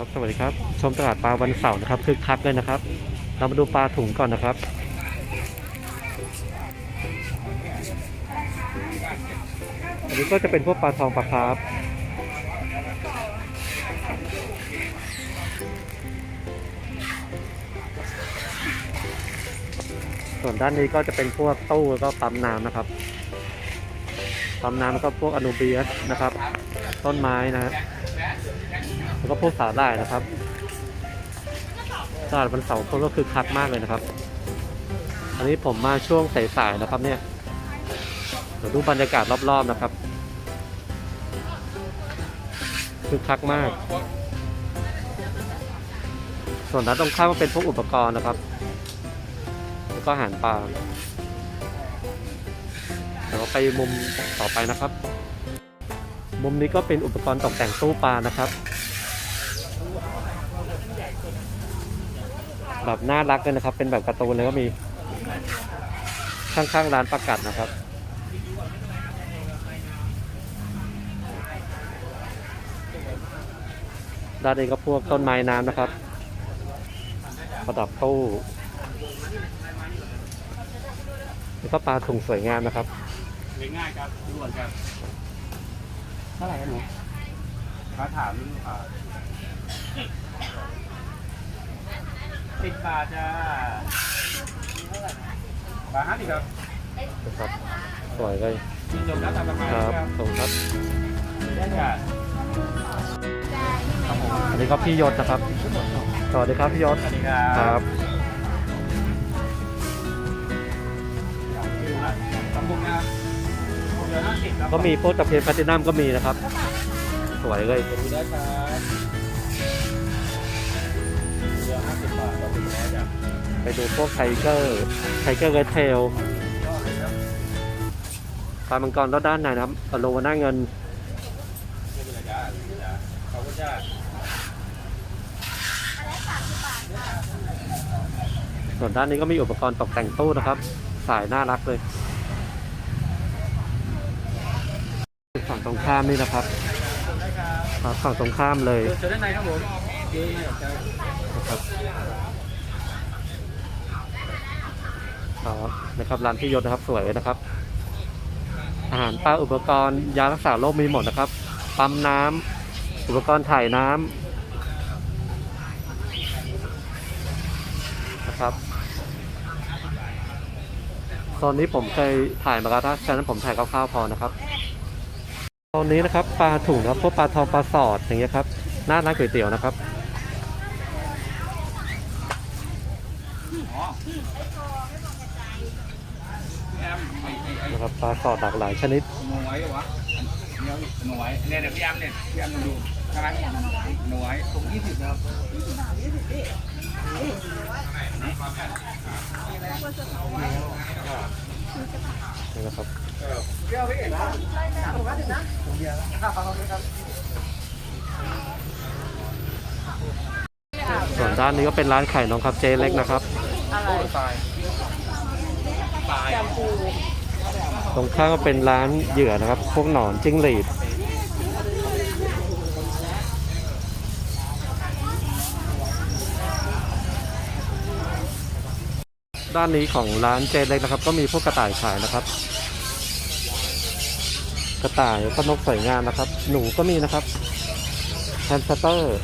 ครับสวัสดีครับ ชมตลาดปลาวันเสาร์นะครับคึกคักเลยนะครับ เรามาดูปลาถุงก่อนนะครับ อันนี้ก็จะเป็นพวกปลาทองปลาคาร์ฟส่วนด้านนี้ก็จะเป็นพวกตู้แล้วก็ปั๊มน้ำนะครับปั๊มน้ำแล้วก็พวกอนูเบียสนะครับ ต้นไม้นะฮะ ก็พวกสาหร่ายนะครับตลาดวันเสาร์คนก็คือคักมากเลยนะครับ อันนี้ผมมาช่วงสายๆนะครับเนี่ยเดี๋ยวดูบรรยากาศรอบๆนะครับคือคักมาก ส่วนด้านตรงข้ามก็เป็นพวกอุปกรณ์นะครับ แล้วก็อาหารปลาเดี๋ยวเราไปมุมต่อไปนะครับ มุมนี้ก็เป็นอุปกรณ์ตกแต่งตู้ปลานะครับ แบบน่ารักเลยนะครับ เป็นแบบการ์ตูนเลยก็มีข้างๆร้านประกัดนะครับ ด้านนี้ก็พวกต้นไม้น้ำนะครับ ประดับตู้แล้วก็ปลาถุงสวยงามนะครับเลี้ยงง่ายครับด่วนครับเท่าไหร่หนูมาถามอ่า สิบบาทจ้าบาทห้าสิบครับนะครับสวยเลยยินดีรับตามราคาครับครับขอบคุณครับได้จ้ะครับผมอันนี้ก็พี่ยศนะครับสวัสดีครับพี่ยศสวัสดีครับครับตำบุกนะครับเดือนห้าสิบครับก็มีพวกตะเพียนแพลตินัมก็มีนะครับ สวยเลยดูได้ครับเดือนห้าสิบ บาทต่อถึงแล้วจ้ะไปดูพวกไทเกอร์ไทเกอร์เรดเทลก็เลยครับปลามังกรด้านในนะครับอโลวาน่าเงินไม่เป็นไรจ้าจ้าขอบคุณจ้าส่วนด้านนี้ก็มีอุปกรณ์ตกแต่งตู้นะครับ สายน่ารักเลย ฝั่งตรงข้ามนี่นะครับได้ครับครับฝั่งตรงข้ามเลย เจอด้านในครับผมเจอด้านใน ครับนะครับนะครับร้านพี่ยศนะครับสวยนะครับ อาหารปลาอุปกรณ์ยารักษาโรคมีหมดนะครับ ปั๊มน้ำอุปกรณ์ถ่ายน้ำนะครับตอนนี้ผมเคยถ่ายมาแล้วถ้าฉะนั้นผมถ่ายคร่าวๆพอนะครับ ตอนนี้นะครับปลาถุงครับพวกปลาทองปลาสอดอย่างเงี้ยครับหน้าร้านก๋วยเตี๋ยวนะครับ อ๋อแอมไอ้ไอ้ไอ้ นะครับปลาสอดหลากหลายชนิดหนูไว้เหรอวะเนี่ยหนูไว้เนี่ยเดี๋ยวพี่แอมเนี่ยพี่แอมดูใช่ไหมหนูไว้ผมยี่สิบนะครับนี่นะครับเปรี้ยวพี่เอ๋นะส่วนด้านนี้ก็เป็นร้านไข่นมครับเจเล็กนะครับ อะไรตายตายตรงข้างก็เป็นร้านเหยื่อนะครับ พวกหนอนจิ้งหรีดด้านนี้ของร้านเจเล็กนะครับ ก็มีพวกกระต่ายขายนะครับ กระต่ายแล้วก็นกสวยงามนะครับ หนูก็มีนะครับแฮมสเตอร์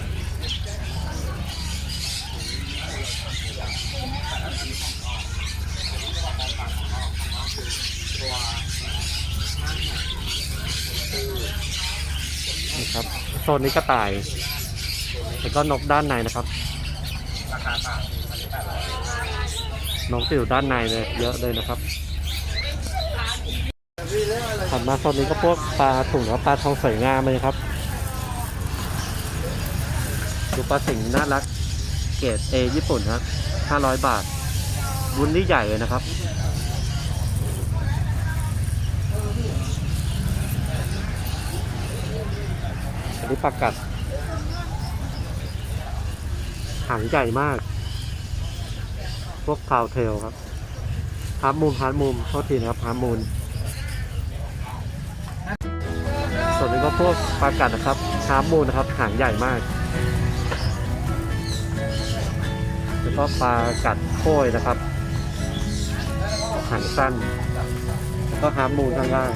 นี่ครับ โซนนี้กระต่าย แล้วก็นกด้านในนะครับนกที่อยู่ด้านในเลยเยอะเลยนะครับถัดมาโซนนี้ก็พวกปลาถุงแล้วปลาทองสวยงามเลยครับ ดูปลาสิงห์น่ารัก เกรดเอญี่ปุ่นครับ500บาทวุ้นนี่ใหญ่เลยนะครับ อันนี้ปลากัด หางใหญ่มาก พวกพาวเทลครับฮาร์มูนฮาร์มูนโทษทีนะครับฮาร์มูนส่วนนี้ก็พวกปลากัดนะครับฮาร์มูนนะครับ หางใหญ่มากแล้วก็ปลากัดโค้ยนะครับหางสั้น แล้วก็ฮาร์มูนข้างล่าง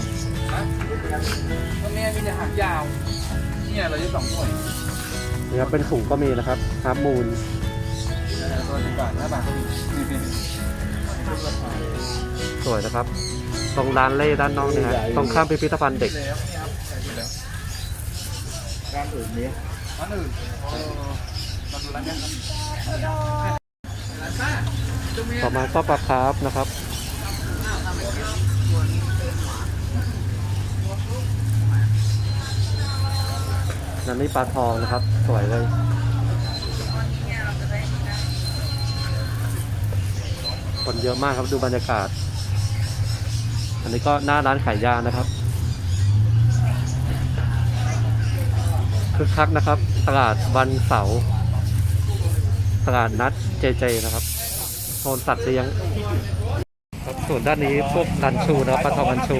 ตรงนี้มีแต่หางยาว เนี่ยเราจะสองหน่วยนี่ครับเป็นถุงก็มีนะครับฮาร์ฟมูนตัวหนึ่งบาทห้าบาทก็มีสวยนะครับ ตรงร้านเล่ด้านนอกเนี่ยฮะตรงข้ามพิพิธภัณฑ์เด็กแล้วเนี่ยครับใส่ไปแล้วร้านอื่นนี้ร้านอื่นเออเราดูร้านนี้ร้านป้าจุ๊บเมียต่อมาก็ปลาคาร์ฟนะครับ นั่นนี่ปลาทองนะครับ สวยเลยคนเยอะมากครับดูบรรยากาศ อันนี้ก็หน้าร้านขายยานะครับคึกคักนะครับ ตลาดวันเสาร์ตลาดนัดเจเจนะครับโซนสัตว์เลี้ยงครับส่วนด้านนี้พวกรันชูนะครับปลาทองรันชู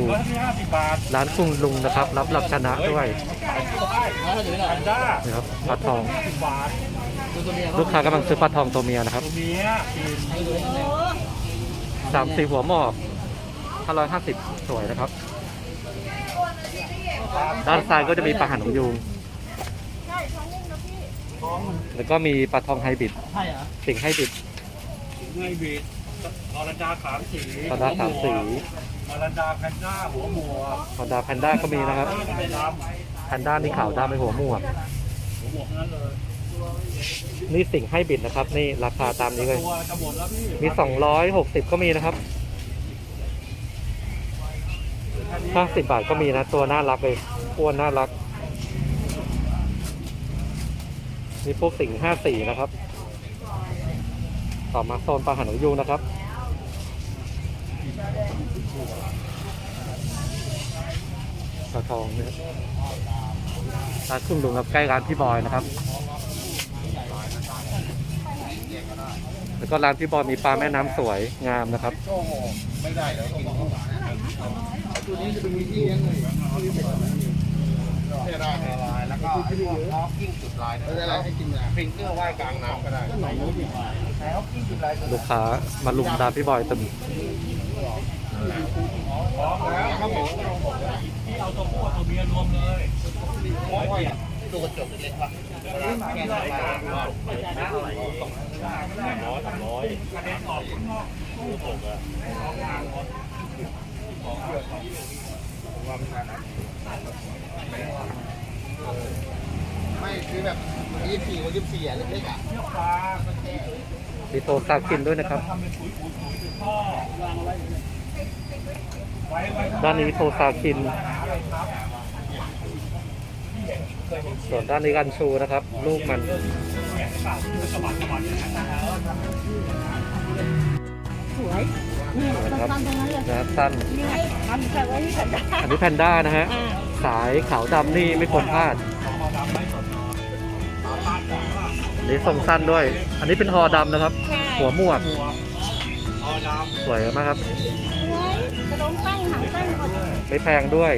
ร้านคุงลุงนะครับ รับหลักชนะด้วย นะครับปลาทองลูกค้ากำลังซื้อปลาทองตัวเมียนะครับสามสี่หัวหมอกห้าร้อยห้าสิบสวยนะครับ ด้านซ้ายก็จะมีปลาหันของยูงแล้วก็มีปลาทองไฮบริดใช่เหรอสิงห์ไฮบริดไงบีดอรันดาขามสีปลาดาสามสีอรันดาแพนด้าหัวหมัวปลาดาแพนด้าก็มีนะครับไม่ด แพนด้านี่ขาวดำเป็นหัวหมวกำหัวมวกนั้นเลยนี่สิงห์ไฮบริดนะครับ นี่ราคาตามนี้เลย มีสองร้อยหกสิบก็มีนะครับห้าสิบบาทก็มีนะ ตัวน่ารักเลยอ้วนน่ารัก มีพวกสิ่งห้าสี่นะครับ ต่อมาโซนปลาหันหยูนะครับ ปลาทองนะครับร้านครึ่งลุงครับใกล้ร้านพี่บอยนะครับ แล้วก็ร้านพี่บอยมีปลาแม่น้ำสวยงามนะครับ ไม่ได้แล้วกินตัวนี้จะเป็นวิธีเลี้ยงเลยไม่ได้แล้วก็พวกฮอกกิ้งจุดลายไม่ได้ให้กินยาฟิงเกอร์ว่ายกลางน้ำก็ได้ใช้ฮอกกิ้งจุดลายลูกค้ามาลุมดามพี่บอยตึมแล้วครับผม ที่เอาตัวผู้กับตัวเมี ยรวมเลยตัวกระจกเล็กๆว่ะแกงอะไรกันร้อยสามร้อยกระเด็นออกข้างนอกตู้ตกอะไม่คือแบบยี่สี่วันยี่สี่อะเล็กๆอะเนื้อปลามีโซซากินด้วยนะครับทำเป็นปุ๋ยปุ๋ยปุ๋ยเป็นท่อไว้ไว้ด้านนี้โซซากิน ส่วนด้านนี้กันชูนะครับ ลูกมันสะบัดสะบัดอย่างนั้นนะสวยนี่นะครับสั้นๆตรงนั้นเลยนะสั้นนี่ไงทำใส่ไว้ที่ฉันได้อันนี้แพนด้านะฮะอ่าสายขาวดำนี่ไม่ควรพลาดอันนี้ทรงสั้นด้วย อันนี้เป็นฮอดำนะครับใช่หัวหมวกอ๋อดสวยมากครับสวยกระโดงตั้งหางตั้งหมดไม่แพงด้วย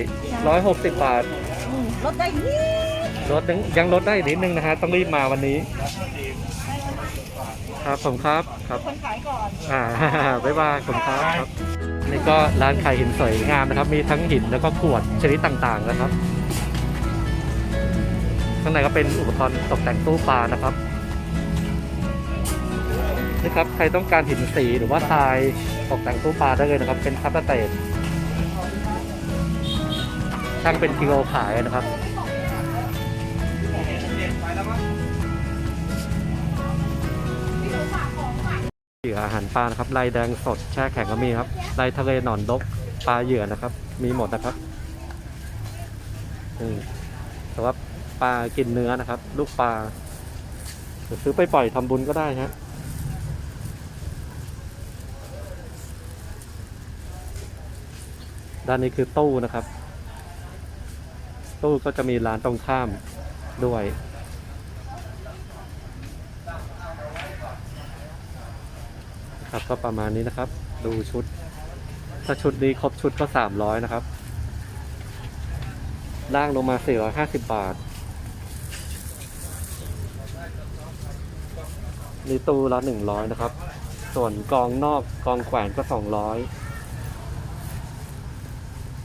160 บาทอืมลดได้นิด ลดยังยังลดได้อีกนิดนึงนะฮะต้องรีบมาวันนี้ ครับผมครับครับคนขายก่อนอ่า บ๊ายบายผมครับครับนี่ก็ร้านขายหินสวยงามนะครับ มีทั้งหินแล้วก็ขวดชนิดต่างๆนะครับ ข้างในก็เป็นอุปกรณ์ตกแต่งตู้ปลานะครับนี่ครับใครต้องการหินสีหรือว่าทรายตกแต่งตู้ปลาได้เลยนะครับ เป็นคัตเตอร์เตจช่างเป็นกิโลขายนะครับ ยื่ออาหารปลานะครับลายแดงสดแช่แข็งก็มีครับลายทะเลหนอนดกปลาเหยื่อนะครับ มีหมดนะครับนี่แต่ว่าปลากินเนื้อนะครับ ลูกปลาซื้อไปปล่อยทำบุญก็ได้ฮะด้านนี้คือตู้นะครับ ตู้ก็จะมีร้านตรงข้ามด้วย ครับ ก็ประมาณนี้นะครับ ดูชุด ถ้าชุดนี้ครบชุดก็สามร้อยนะครับ ล่างลงมาสี่ร้อยห้าสิบบาทนี่ตู้ละหนึ่งร้อยนะครับ ส่วนกองนอกกองแขวนก็สองร้อย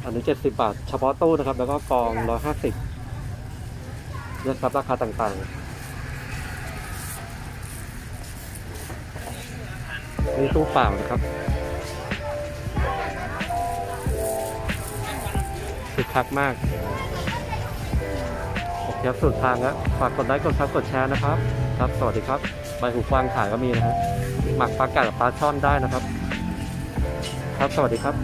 อันนี้เจ็ดสิบบาท เฉพาะตู้นะครับ แล้วก็กองร้อยห้าสิบเลือกครับราคาต่างๆ นี่ตู้เปล่านะครับคึกคักมากโอเคครับสุดทางแล้วฝากกดไลค์กดซับกดแชร์นะครับ ครับ สวัสดีครับใบหูฟางขายก็มีนะฮะหมักปลากัดกับปลาช่อนได้นะครับ ครับสวัสดีครับ